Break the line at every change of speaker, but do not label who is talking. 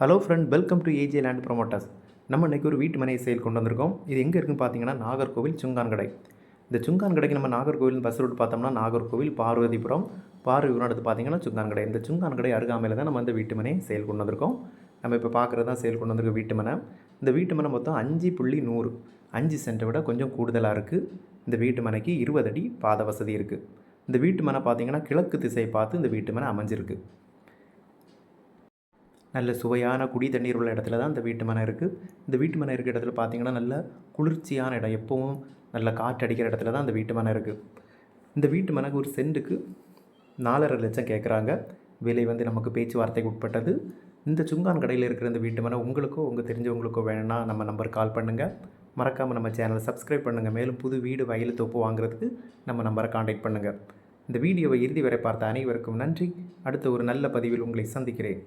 Hello friend welcome to AJ land promoters நம்ம இன்றைக்கி ஒரு வீட்டு மனையை செயல் கொண்டு வந்திருக்கோம். இது எங்கே இருக்குன்னு பார்த்தீங்கன்னா நாகர்கோவில் சுங்கான் கடை இந்த சுங்கான் கடைக்கு நம்ம நாகர்கோவில் பஸ் ரூட் பார்த்தோம்னா நாகர்கோவில் பார்வதிபுரம் பார்வதிபுரம் அடுத்து பார்த்தீங்கன்னா சுங்கான் கடை இந்த சுங்கான்கடை அருகாமையில் தான் நம்ம இந்த வீட்டு மனையை செயல் கொண்டு வந்திருக்கோம். நம்ம இப்போ பார்க்குறது தான் செயல் கொண்டு வந்திருக்க வீட்டு மனை. இந்த வீட்டு மனை மொத்தம் அஞ்சு புள்ளி நூறு. அஞ்சு சென்ட்டை விட கொஞ்சம் கூடுதலாக இருக்குது இந்த வீட்டு மனைக்கு இருபது அடி பாத வசதி இருக்குது இந்த வீட்டு மனை பார்த்தீங்கன்னா கிழக்கு திசை பார்த்து இந்த வீட்டு மனை அமைஞ்சிருக்கு. நல்ல சுவையான குடி தண்ணீர் உள்ள இடத்துல தான் இந்த வீட்டு மனை இருக்குது இந்த வீட்டு மனை இருக்கிற இடத்துல பார்த்தீங்கன்னா நல்ல குளிர்ச்சியான இடம். எப்பவும் நல்ல காற்று அடிக்கிற இடத்துல தான் இந்த வீட்டு மனை இருக்குது இந்த வீட்டு மனைக்கு ஒரு சென்ட்டுக்கு நாலரை லட்சம் கேட்குறாங்க விலை வந்து நமக்கு பேச்சுவார்த்தைக்கு உட்பட்டது. இந்த சுங்கான் கடையில் இருக்கிற இந்த வீட்டு மனை உங்களுக்கோ உங்கள் தெரிஞ்சவங்களுக்கோ வேணும்னா நம்ம நம்பர் கால் பண்ணுங்கள் மறக்காமல் நம்ம சேனலை சப்ஸ்கிரைப் பண்ணுங்கள் மேலும் புது வீடு வயலு தோப்பு வாங்குறதுக்கு நம்ம நம்பரை காண்டாக்ட் பண்ணுங்கள் இந்த வீடியோவை இறுதி வரை பார்த்த அனைவருக்கும் நன்றி. அடுத்த ஒரு நல்ல பதிவில் உங்களை சந்திக்கிறேன்.